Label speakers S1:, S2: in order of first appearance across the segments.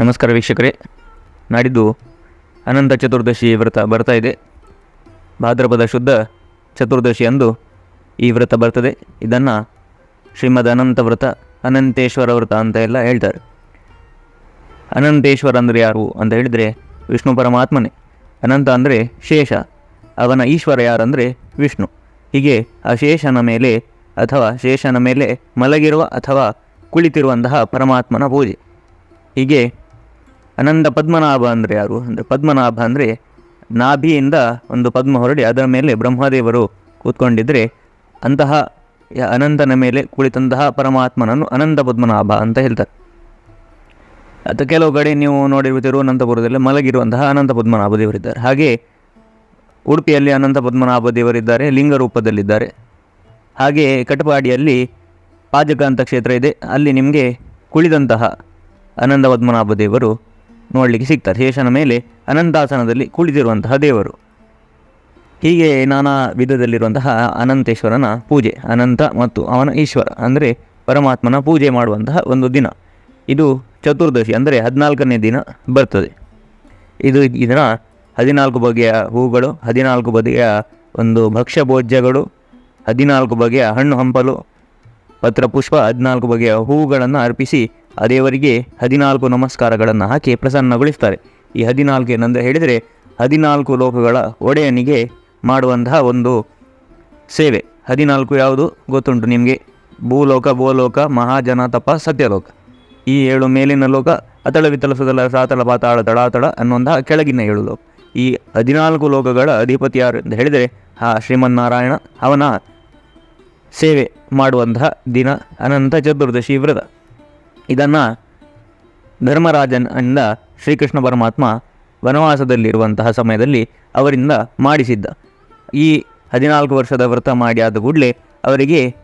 S1: ನಮಸ್ಕಾರ ವೀಕ್ಷಕರೇ. ನಾಡಿದ್ದು ಅನಂತ ಚತುರ್ದಶಿ ವ್ರತ ಬರ್ತಾ ಇದೆ. ಭಾದ್ರಪದ ಶುದ್ಧ ಚತುರ್ದಶಿ ಅಂದು ಈ ವ್ರತ ಬರ್ತದೆ. ಇದನ್ನು ಶ್ರೀಮದ್ ಅನಂತ ವ್ರತ, ಅನಂತೇಶ್ವರ ವ್ರತ ಅಂತ ಎಲ್ಲ ಹೇಳ್ತಾರೆ. ಅನಂತೇಶ್ವರ ಅಂದರೆ ಯಾರು ಅಂತ ಹೇಳಿದರೆ ವಿಷ್ಣು ಪರಮಾತ್ಮನೇ. ಅನಂತ ಅಂದರೆ ಶೇಷ, ಅವನ ಈಶ್ವರ ಯಾರಂದರೆ ವಿಷ್ಣು. ಹೀಗೆ ಆ ಶೇಷನ ಮೇಲೆ ಅಥವಾ ಶೇಷನ ಮೇಲೆ ಮಲಗಿರುವ ಅಥವಾ ಕುಳಿತಿರುವಂತಹ ಪರಮಾತ್ಮನ ಪೂಜೆ. ಹೀಗೆ ಅನಂತ ಪದ್ಮನಾಭ ಅಂದರೆ ಯಾರು? ಅಂದರೆ ಪದ್ಮನಾಭ ಅಂದರೆ ನಾಭಿಯಿಂದ ಒಂದು ಪದ್ಮ ಹೊರಡಿ, ಅದರ ಮೇಲೆ ಬ್ರಹ್ಮದೇವರು ಕೂತ್ಕೊಂಡಿದ್ದರೆ ಅಂತಹ ಅನಂತನ ಮೇಲೆ ಕುಳಿತಂತಹ ಪರಮಾತ್ಮನನ್ನು ಅನಂತ ಪದ್ಮನಾಭ ಅಂತ ಹೇಳ್ತಾರೆ. ಅದು ಕೆಲವು ಕಡೆ ನೀವು ನೋಡಿರುವ ತಿರುವನಂತಪುರದಲ್ಲಿ ಮಲಗಿರುವಂತಹ ಅನಂತ ಪದ್ಮನಾಭ ದೇವರಿದ್ದಾರೆ. ಹಾಗೆ ಉಡುಪಿಯಲ್ಲಿ ಅನಂತ ಪದ್ಮನಾಭ ದೇವರಿದ್ದಾರೆ ಲಿಂಗ ರೂಪದಲ್ಲಿದ್ದಾರೆ ಹಾಗೆ ಕಟಪಾಡಿಯಲ್ಲಿ ಪಾಜಕ ಅಂತ ಕ್ಷೇತ್ರ ಇದೆ. ಅಲ್ಲಿ ನಿಮಗೆ ಕುಳಿದಂತಹ ಅನಂತ ಪದ್ಮನಾಭ ದೇವರು ನೋಡಲಿಕ್ಕೆ ಸಿಗ್ತಾರೆ ಶೇಷನ ಮೇಲೆ ಅನಂತಾಸನದಲ್ಲಿ ಕುಳಿತಿರುವಂತಹ ದೇವರು. ಹೀಗೆ ನಾನಾ ವಿಧದಲ್ಲಿರುವಂತಹ ಅನಂತೇಶ್ವರನ ಪೂಜೆ, ಅನಂತ ಮತ್ತು ಅವನ ಈಶ್ವರ, ಅಂದರೆ ಪರಮಾತ್ಮನ ಪೂಜೆ ಮಾಡುವಂತಹ ಒಂದು ದಿನ. ಇದು ಚತುರ್ದಶಿ, ಅಂದರೆ ಹದಿನಾಲ್ಕನೇ ದಿನ ಬರ್ತದೆ. ಇದು ಇದರ ಹದಿನಾಲ್ಕು ಬಗೆಯ ಹೂಗಳು, ಹದಿನಾಲ್ಕು ಬಗೆಯ ಒಂದು ಭಕ್ಷ್ಯ ಭೋಜ್ಯಗಳು ಹದಿನಾಲ್ಕು ಬಗೆಯ ಹಣ್ಣು ಹಂಪಲು, ಪತ್ರಪುಷ್ಪ, ಹದಿನಾಲ್ಕು ಬಗೆಯ ಹೂಗಳನ್ನು ಅರ್ಪಿಸಿ ದೇವರಿಗೆ ಹದಿನಾಲ್ಕು ನಮಸ್ಕಾರಗಳನ್ನು ಹಾಕಿ ಪ್ರಸನ್ನಗೊಳಿಸ್ತಾರೆ ಈ ಹದಿನಾಲ್ಕು ಏನಂದರೆ ಹೇಳಿದರೆ ಹದಿನಾಲ್ಕು ಲೋಕಗಳ ಒಡೆಯನಿಗೆ ಮಾಡುವಂತಹ ಒಂದು ಸೇವೆ. ಹದಿನಾಲ್ಕು ಯಾವುದು? ಗೊತ್ತುಂಟು ನಿಮಗೆ? ಭೂಲೋಕ ಭೂಲೋಕ, ಮಹಾಜನ, ತಪ, ಸತ್ಯಲೋಕ. ಈ ಏಳು ಮೇಲಿನ ಲೋಕ ಅತಳ ವಿತಳ ಸುತಲ, ಸಾತಳ, ಪಾತಾಳ, ತಳಾತಳ ಅನ್ನುವಂತಹ ಕೆಳಗಿನ ಏಳು ಲೋಕ. ಈ ಹದಿನಾಲ್ಕು ಲೋಕಗಳ ಅಧಿಪತಿ ಯಾರು ಅಂತ ಹೇಳಿದರೆ ಆ ಶ್ರೀಮನ್ನಾರಾಯಣ ಅವನ ಸೇವೆ ಮಾಡುವಂತಹ ದಿನ ಅನಂತ ಚತುರ್ದಶಿ ವ್ರತ. ಇದನ್ನು ಧರ್ಮರಾಜನಿಂದ ಶ್ರೀಕೃಷ್ಣ ಪರಮಾತ್ಮ ವನವಾಸದಲ್ಲಿರುವಂತಹ ಸಮಯದಲ್ಲಿ ಅವರಿಂದ ಮಾಡಿಸಿದ್ದ. ಈ ಹದಿನಾಲ್ಕು ವರ್ಷದ ವ್ರತ ಮಾಡಿ ಆದ ಕೂಡಲೇ ಅವರಿಗೆ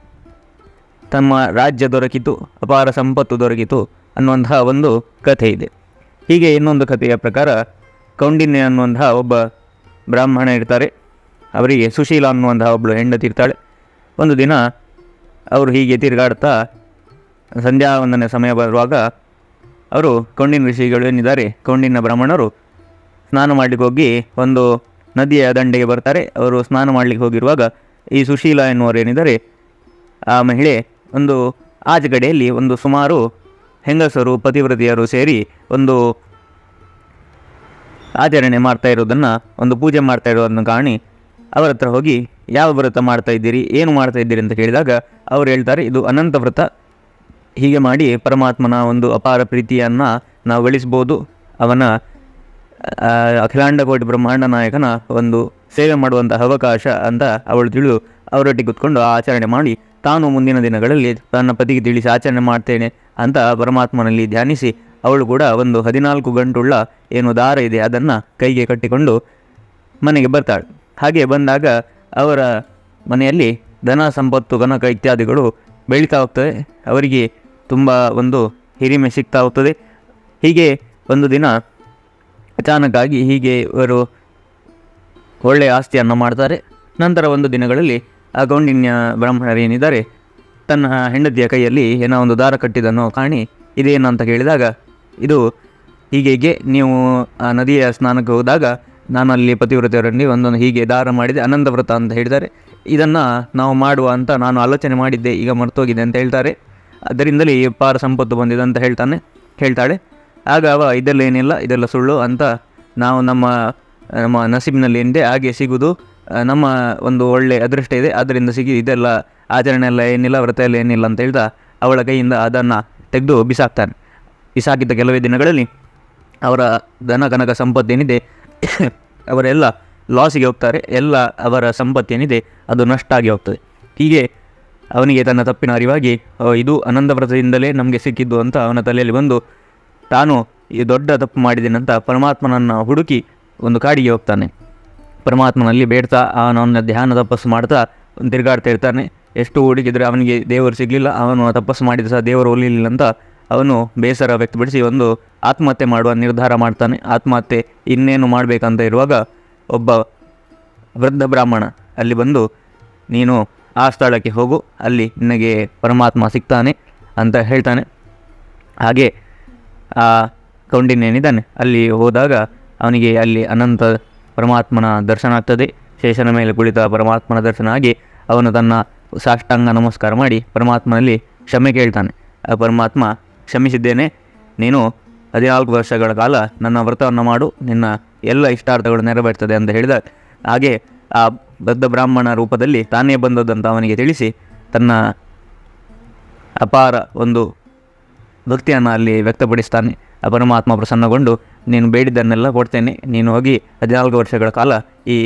S1: ತಮ್ಮ ರಾಜ್ಯ ದೊರಕಿತು, ಅಪಾರ ಸಂಪತ್ತು ದೊರಕಿತು ಅನ್ನುವಂತಹ ಒಂದು ಕಥೆ ಇದೆ. ಹೀಗೆ ಇನ್ನೊಂದು ಕಥೆಯ ಪ್ರಕಾರ ಕೌಂಡಿನ್ಯ ಅನ್ನುವಂತಹ ಒಬ್ಬ ಬ್ರಾಹ್ಮಣ ಇರ್ತಾರೆ. ಅವರಿಗೆ ಸುಶೀಲ ಅನ್ನುವಂತಹ ಒಬ್ಬಳು ಹೆಂಡತಿ ಇರ್ತಾಳೆ. ಒಂದು ದಿನ ಅವರು ಹೀಗೆ ತಿರುಗಾಡ್ತಾ ಸಂಧ್ಯಾ ವಂದನೆ ಸಮಯ ಬರುವಾಗ ಅವರು ಕೊಂಡಿನ ಋಷಿಗಳು ಏನಿದ್ದಾರೆ, ಕೊಂಡಿನ ಬ್ರಾಹ್ಮಣರು ಸ್ನಾನ ಮಾಡಲಿಕ್ಕೆ ಹೋಗಿ ಒಂದು ನದಿಯ ದಂಡೆಗೆ ಬರ್ತಾರೆ. ಅವರು ಸ್ನಾನ ಮಾಡಲಿಕ್ಕೆ ಹೋಗಿರುವಾಗ ಈ ಸುಶೀಲ ಎನ್ನುವರು ಏನಿದ್ದಾರೆ, ಆ ಮಹಿಳೆ ಒಂದು ಆಜಗಡೆಯಲ್ಲಿ ಒಂದು ಸುಮಾರು ಹೆಂಗಸರು, ಪತಿವ್ರತಿಯರು ಸೇರಿ ಒಂದು ಆಚರಣೆ ಮಾಡ್ತಾ ಇರೋದನ್ನು, ಒಂದು ಪೂಜೆ ಮಾಡ್ತಾ ಇರೋದನ್ನು ಕಾಣಿ ಅವರ ಹೋಗಿ, ಯಾವ ವ್ರತ ಮಾಡ್ತಾ ಇದ್ದೀರಿ, ಏನು ಮಾಡ್ತಾ ಇದ್ದೀರಿ ಅಂತ ಕೇಳಿದಾಗ ಅವರು ಹೇಳ್ತಾರೆ, ಇದು ಅನಂತ ವ್ರತ. ಹೀಗೆ ಮಾಡಿ ಪರಮಾತ್ಮನ ಒಂದು ಅಪಾರ ಪ್ರೀತಿಯನ್ನು ನಾವು ಗಳಿಸ್ಬೋದು ಅವನ ಅಖಿಲಾಂಡಕೋಟಿ ಅಖಿಲಾಂಡ ಕೋಟಿ ಬ್ರಹ್ಮಾಂಡ ನಾಯಕನ ಒಂದು ಸೇವೆ ಮಾಡುವಂತಹ ಅವಕಾಶ ಅಂತ ಅವಳು ತಿಳಿದು ಅವರೊಟ್ಟಿಗೆ ಕೂತ್ಕೊಂಡು ಆಚರಣೆ ಮಾಡಿ, ತಾನು ಮುಂದಿನ ದಿನಗಳಲ್ಲಿ ತನ್ನ ಪತಿಗೆ ತಿಳಿಸಿ ಆಚರಣೆ ಮಾಡ್ತೇನೆ ಅಂತ ಪರಮಾತ್ಮನಲ್ಲಿ ಧ್ಯಾನಿಸಿ, ಅವಳು ಕೂಡ ಒಂದು ಹದಿನಾಲ್ಕು ಗಂಟುಳ್ಳ ಏನು ದಾರ ಇದೆ, ಅದನ್ನು ಕೈಗೆ ಕಟ್ಟಿಕೊಂಡು ಮನೆಗೆ ಬರ್ತಾಳೆ. ಹಾಗೆ ಬಂದಾಗ ಅವರ ಮನೆಯಲ್ಲಿ ಧನ, ಸಂಪತ್ತು ಕನಕ ಇತ್ಯಾದಿಗಳು ಬೆಳೀತಾ ಹೋಗ್ತವೆ. ಅವರಿಗೆ ತುಂಬ ಒಂದು ಹಿರಿಮೆ ಸಿಗ್ತಾ ಹೋಗ್ತದೆ. ಹೀಗೆ ಒಂದು ದಿನ ಅಚಾನಕ್ಕಾಗಿ ಹೀಗೆ ಇವರು ಒಳ್ಳೆಯ ಆಸ್ತಿಯನ್ನು ಮಾಡ್ತಾರೆ. ನಂತರ ಒಂದು ದಿನಗಳಲ್ಲಿ ಆ ಗೌಂಡಿನ್ಯ ಬ್ರಾಹ್ಮಣರೇನಿದ್ದಾರೆ, ತನ್ನ ಹೆಂಡತಿಯ ಕೈಯಲ್ಲಿ ಏನೋ ಒಂದು ದಾರ ಕಟ್ಟಿದ್ದನ್ನು ಕಾಣಿ ಇದೇನು ಅಂತ ಕೇಳಿದಾಗ, ಇದು ಹೀಗೆ ನೀವು ಆ ನದಿಯ ಸ್ನಾನಕ್ಕೆ ಹೋದಾಗ ನಾನು ಅಲ್ಲಿ ಪತಿವ್ರತೆಯವರಲ್ಲಿ ಒಂದೊಂದು ಹೀಗೆ ದಾರ ಮಾಡಿದೆ ಅನಂತ ವ್ರತ ಅಂತ ಹೇಳಿದ್ದಾರೆ. ಇದನ್ನು ನಾವು ಮಾಡುವ ಅಂತ ನಾನು ಆಲೋಚನೆ ಮಾಡಿದ್ದೆ, ಈಗ ಮರ್ತೋಗಿದೆ ಅಂತ ಹೇಳ್ತಾರೆ. ಅದರಿಂದಲೇ ಈ ಪಾರ ಸಂಪತ್ತು ಬಂದಿದೆ ಅಂತ ಹೇಳ್ತಾನೆ, ಹೇಳ್ತಾಳೆ. ಆಗ ಅವ, ಇದೆಲ್ಲ ಏನಿಲ್ಲ, ಇದೆಲ್ಲ ಸುಳ್ಳು ಅಂತ ನಾವು ನಮ್ಮ ನಮ್ಮ ನಸೀಬಿನಲ್ಲಿ ಏನಿದೆ ಹಾಗೆ ಸಿಗುವುದು ನಮ್ಮ ಒಂದು ಒಳ್ಳೆ ಅದೃಷ್ಟ ಇದೆ. ಅದರಿಂದ ಸಿಗಿ, ಇದೆಲ್ಲ ಆಚರಣೆ ಎಲ್ಲ ಏನಿಲ್ಲ, ವ್ರತ ಎಲ್ಲ ಏನಿಲ್ಲ ಅಂತ ಹೇಳ್ತಾ ಅವಳ ಕೈಯಿಂದ ಅದನ್ನು ತೆಗೆದು ಬಿಸಾಕ್ತಾನೆ. ಬಿಸಾಕಿದ್ದ ಕೆಲವೇ ದಿನಗಳಲ್ಲಿ ಅವರ ಧನ, ಕನಕ ಸಂಪತ್ತೇನಿದೆ ಅವರೆಲ್ಲ ಲಾಸಿಗೆ ಹೋಗ್ತಾರೆ. ಎಲ್ಲ ಅವರ ಸಂಪತ್ತೇನಿದೆ ಅದು ನಷ್ಟ ಆಗಿ ಹೋಗ್ತದೆ. ಹೀಗೆ ಅವನಿಗೆ ತನ್ನ ತಪ್ಪಿನ ಅರಿವಾಗಿ "ಓ, ಇದು ಅನಂತ ವ್ರತದಿಂದಲೇ ನಮಗೆ ಸಿಕ್ಕಿದ್ದು ಅಂತ ಅವನ ತಲೆಯಲ್ಲಿ ಬಂದು ತಾನು ಈ ದೊಡ್ಡ ತಪ್ಪು ಮಾಡಿದ್ದೇನಂತ ಪರಮಾತ್ಮನನ್ನು ಹುಡುಕಿ ಒಂದು ಕಾಡಿಗೆ ಹೋಗ್ತಾನೆ. ಪರಮಾತ್ಮನಲ್ಲಿ ಬೇಡ್ತಾ ಅವನನ್ನ ಧ್ಯಾನ ತಪಸ್ಸು ಮಾಡ್ತಾ ತಿರುಗಾಡ್ತಾ ಇರ್ತಾನೆ. ಎಷ್ಟು ಹುಡುಕಿದ್ರೆ ಅವನಿಗೆ ದೇವರು ಸಿಗಲಿಲ್ಲ ಅವನು ತಪಸ್ಸು ಮಾಡಿದ ಸಹ ದೇವರು ಒಲಿಲಿಲ್ಲ ಅಂತ ಅವನು ಬೇಸರ ವ್ಯಕ್ತಪಡಿಸಿ ಒಂದು ಆತ್ಮಹತ್ಯೆ ಮಾಡುವ ನಿರ್ಧಾರ ಮಾಡ್ತಾನೆ. ಆತ್ಮಹತ್ಯೆ ಇನ್ನೇನು ಮಾಡಬೇಕಂತ ಇರುವಾಗ ಒಬ್ಬ ವೃದ್ಧ ಬ್ರಾಹ್ಮಣ ಅಲ್ಲಿ ಬಂದು ನೀನು ಆ ಸ್ಥಳಕ್ಕೆ ಹೋಗು, ಅಲ್ಲಿ ನಿನಗೆ ಪರಮಾತ್ಮ ಸಿಗ್ತಾನೆ ಅಂತ ಹೇಳ್ತಾನೆ. ಹಾಗೆ ಆ ಕೌಂಡಿನ್ಯನಿದ್ದಾನೆ. ಅಲ್ಲಿ ಹೋದಾಗ ಅವನಿಗೆ ಅಲ್ಲಿ ಅನಂತ ಪರಮಾತ್ಮನ ದರ್ಶನ ಆಗ್ತದೆ. ಶೇಷನ ಮೇಲೆ ಕುಳಿತ ಪರಮಾತ್ಮನ ದರ್ಶನ ಆಗಿ ಅವನು ತನ್ನ ಸಾಷ್ಟಾಂಗ ನಮಸ್ಕಾರ ಮಾಡಿ ಪರಮಾತ್ಮನಲ್ಲಿ ಕ್ಷಮೆ ಕೇಳ್ತಾನೆ. ಆ ಪರಮಾತ್ಮ, ಕ್ಷಮಿಸಿದ್ದೇನೆ. ನೀನು ಹದಿನಾಲ್ಕು ವರ್ಷಗಳ ಕಾಲ ನನ್ನ ವ್ರತವನ್ನು ಮಾಡು. ನಿನ್ನ ಎಲ್ಲ ಇಷ್ಟಾರ್ಥಗಳು ನೆರವೇರ್ತದೆ ಅಂತ ಹೇಳಿದ ಹಾಗೆ ಆ ಬದ್ಧ ಬ್ರಾಹ್ಮಣ ರೂಪದಲ್ಲಿ ತಾನೇ ಬಂದದ್ದಂತ ಅವನಿಗೆ ತಿಳಿಸಿ ತನ್ನ ಅಪಾರ ಒಂದು ಭಕ್ತಿಯನ್ನು ಅಲ್ಲಿ ವ್ಯಕ್ತಪಡಿಸ್ತಾನೆ. ಆ ಪರಮಾತ್ಮ ಪ್ರಸನ್ನಗೊಂಡು, ನೀನು ಬೇಡಿದ್ದನ್ನೆಲ್ಲ ಕೊಡ್ತೇನೆ. ನೀನು ಹೋಗಿ ಹದಿನಾಲ್ಕು ವರ್ಷಗಳ ಕಾಲ ಈ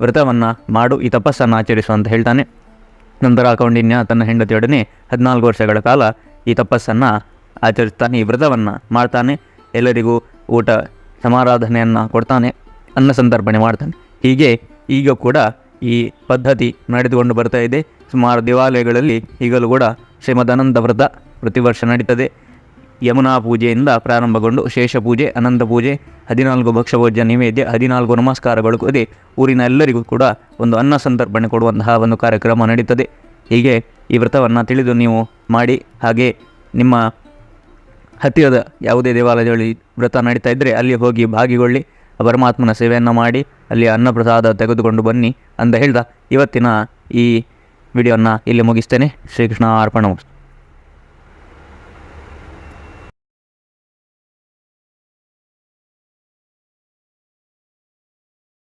S1: ವ್ರತವನ್ನು ಮಾಡು, ಈ ತಪಸ್ಸನ್ನು ಆಚರಿಸು, ಅಂತ ಹೇಳ್ತಾನೆ. ನಂತರ ಕೌಂಡಿನ್ಯ ತನ್ನ ಹೆಂಡತಿಯೊಡನೆ ಹದಿನಾಲ್ಕು ವರ್ಷಗಳ ಕಾಲ ಈ ತಪಸ್ಸನ್ನು ಆಚರಿಸ್ತಾನೆ, ಈ ವ್ರತವನ್ನು ಮಾಡ್ತಾನೆ. ಎಲ್ಲರಿಗೂ ಊಟ ಸಮಾರಾಧನೆಯನ್ನು ಕೊಡ್ತಾನೆ, ಅನ್ನ ಸಂತರ್ಪಣೆ ಮಾಡ್ತಾನೆ. ಹೀಗೆ ಈಗ ಕೂಡ ಈ ಪದ್ಧತಿ ನಡೆದುಕೊಂಡು ಬರ್ತಾ ಇದೆ. ಸುಮಾರು ದೇವಾಲಯಗಳಲ್ಲಿ ಈಗಲೂ ಕೂಡ ಶ್ರೀಮದಾನಂದ ವ್ರತ ಪ್ರತಿ ವರ್ಷ ನಡೀತದೆ. ಯಮುನಾ ಪೂಜೆಯಿಂದ ಪ್ರಾರಂಭಗೊಂಡು ಶೇಷ ಪೂಜೆ, ಅನಂತ ಪೂಜೆ, ಹದಿನಾಲ್ಕು ಭಕ್ಷ್ಯಭೋಜ್ಯ ನೈವೇದ್ಯ, ಹದಿನಾಲ್ಕು ನಮಸ್ಕಾರಗಳು ಅದೇ ಊರಿನ ಎಲ್ಲರಿಗೂ ಕೂಡ ಒಂದು ಅನ್ನ ಸಂತರ್ಪಣೆ ಕೊಡುವಂತಹ ಒಂದು ಕಾರ್ಯಕ್ರಮ ನಡೀತದೆ. ಹೀಗೆ ಈ ವ್ರತವನ್ನು ತಿಳಿದು ನೀವು ಮಾಡಿ, ಹಾಗೆ ನಿಮ್ಮ ಹತ್ತಿರದ ಯಾವುದೇ ದೇವಾಲಯದಲ್ಲಿ ವ್ರತ ನಡೀತಾ ಇದ್ದರೆ ಅಲ್ಲಿ ಹೋಗಿ ಭಾಗಿಗೊಳ್ಳಿ. ಪರಮಾತ್ಮನ ಸೇವೆಯನ್ನು ಮಾಡಿ ಅಲ್ಲಿ ಅನ್ನಪ್ರಸಾದ ತೆಗೆದುಕೊಂಡು ಬನ್ನಿ ಅಂತ ಹೇಳ್ದ. ಇವತ್ತಿನ ಈ ವಿಡಿಯೋನ ಇಲ್ಲಿ ಮುಗಿಸ್ತೇನೆ. ಶ್ರೀಕೃಷ್ಣ ಅರ್ಪಣ